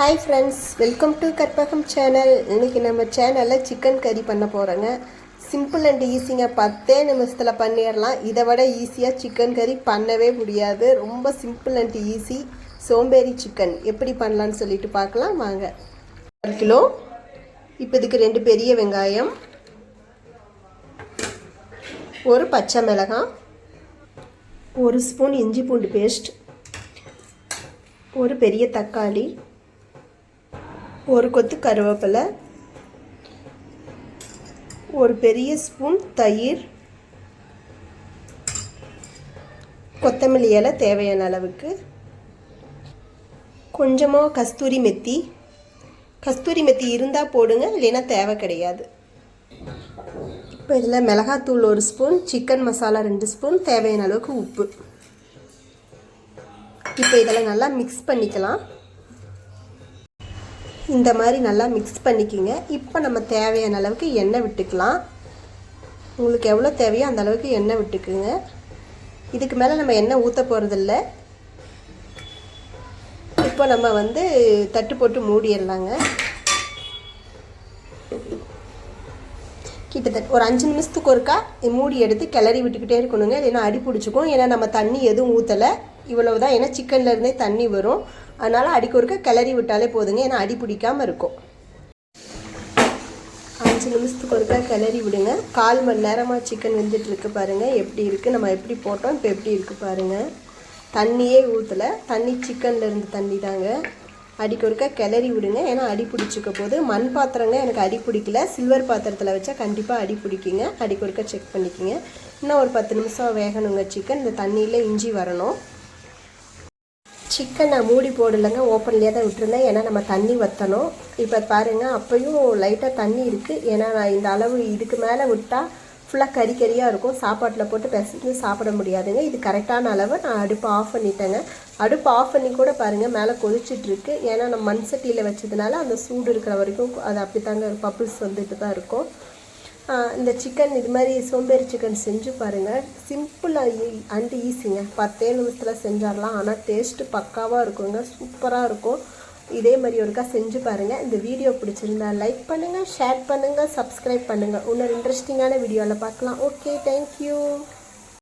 Hi friends welcome to Karpagam channel இன்றைக்கி நம்ம சேனலில் சிக்கன் கறி பண்ண போகிறோங்க சிம்பிள் அண்ட் ஈஸிங்க பத்தே நிமிஷத்தில் பண்ணிடலாம். இதை விட ஈஸியாக சிக்கன் கறி பண்ணவே முடியாது. ரொம்ப சிம்பிள் அண்ட் ஈஸி சோம்பேறி சிக்கன் எப்படி பண்ணலான்னு சொல்லிட்டு பார்க்கலாம். வாங்க. ஒரு கிலோ. இப்போ இதுக்கு ரெண்டு பெரிய வெங்காயம். ஒரு பச்சை மிளகாய். ஒரு ஸ்பூன் இஞ்சி பூண்டு பேஸ்ட் ஒரு பெரிய தக்காளி. ஒரு கொத்து கருவேப்பிலை ஒரு பெரிய ஸ்பூன் தயிர் கொத்தமல்லி இலை தேவையான அளவுக்கு கொஞ்சமாக கஸ்தூரி மெத்தி. கஸ்தூரி மெத்தி இருந்தால் போடுங்க இல்லைன்னா தேவை கிடையாது. இப்போ இதில் மிளகாத்தூள் ஒரு ஸ்பூன் சிக்கன் மசாலா ரெண்டு ஸ்பூன் தேவையான அளவுக்கு உப்பு. இப்போ இதெல்லாம் நல்லா மிக்ஸ் பண்ணிக்கலாம். இந்த மாதிரி நல்லா மிக்ஸ் பண்ணிக்கிங்க. இப்போ நம்ம தேவையான அளவுக்கு எண்ணெய் விட்டுக்கலாம். உங்களுக்கு எவ்வளோ தேவையோ அந்த அளவுக்கு எண்ணெய் விட்டுக்குங்க. இதுக்கு மேலே நம்ம எண்ணெய் ஊற்ற போகிறதில்ல இப்போ நம்ம வந்து தட்டு போட்டு மூடிடலாங்க. கிட்டத்தட்ட ஒரு அஞ்சு நிமிஷத்துக்கு ஒருக்கா மூடி எடுத்து கிளறி விட்டுக்கிட்டே இருக்கணுங்க. இல்லைன்னா அடி பிடிச்சிக்கும். ஏன்னா நம்ம தண்ணி எதுவும் ஊற்றலை இவ்வளவு தான் ஏன்னா சிக்கன்லேருந்தே தண்ணி வரும். அதனால் அடிக்க ஒருக்க கிளறி விட்டாலே போதுங்க ஏன்னா அடி பிடிக்காமல் இருக்கும். அஞ்சு நிமிஷத்துக்கு ஒருக்கா கிளறி விடுங்க. கால் மணி நேரமாக சிக்கன் வெந்துட்டு இருக்கு பாருங்கள் எப்படி இருக்குது நம்ம எப்படி போட்டோம் இப்போ எப்படி இருக்குது பாருங்கள் தண்ணியே ஊற்றலை தண்ணி சிக்கனில் இருந்து தண்ணி தாங்க. அடிக்க ஒருக்கா கிளறி விடுங்க ஏன்னா அடி பிடிச்சிக்க போது மண் பாத்திரங்க எனக்கு அடி பிடிக்கல. சில்வர் பாத்திரத்தில் வச்சா கண்டிப்பாக அடி பிடிக்குங்க. அடிக்க ஒருக்கா செக் பண்ணிக்கிங்க. இன்னும் ஒரு பத்து நிமிஷம் வேகணுங்க சிக்கன் இந்த தண்ணியில் இஞ்சி வரணும். சிக்கன் நான் மூடி போடலைங்க ஓப்பன்லேயே தான் விட்டுருந்தேன். ஏன்னா நம்ம தண்ணி வற்றணும் இப்போ பாருங்கள் அப்பையும் லைட்டாக தண்ணி இருக்குது ஏன்னா நான் இந்த அளவு இதுக்கு மேலே விட்டால் ஃபுல்லாக கறி கறியாக இருக்கும். சாப்பாட்டில் போட்டு பிசைஞ்சு சாப்பிட முடியாதுங்க. இது கரெக்டான அளவு நான் அடுப்பு ஆஃப் பண்ணிட்டேங்க. அடுப்பு ஆஃப் பண்ணி கூட பாருங்கள் மேலே கொதிச்சிட்ருக்கு ஏன்னா நம்ம மண் சட்டியில் வச்சதுனால அந்த சூடு இருக்கிற வரைக்கும் அது அப்படி தாங்க பப்புள்ஸ் வந்துட்டு தான் இருக்கும். இந்த சிக்கன் இது மாதிரி சோம்பேறி சிக்கன் செஞ்சு பாருங்கள் சிம்பிளாக அண்டு ஈஸிங்க பத்தே நிமிஷத்தில் செஞ்சிடலாம். ஆனால் டேஸ்ட்டு பக்காவாக இருக்குங்க. சூப்பராக இருக்கும். இதே மாதிரி ஒருக்கா செஞ்சு பாருங்கள் இந்த வீடியோ பிடிச்சிருந்தா லைக் பண்ணுங்கள் ஷேர் பண்ணுங்கள் சப்ஸ்கிரைப் பண்ணுங்கள் இன்னொரு இன்ட்ரெஸ்டிங்கான வீடியோவில் பார்க்கலாம். Okay thank you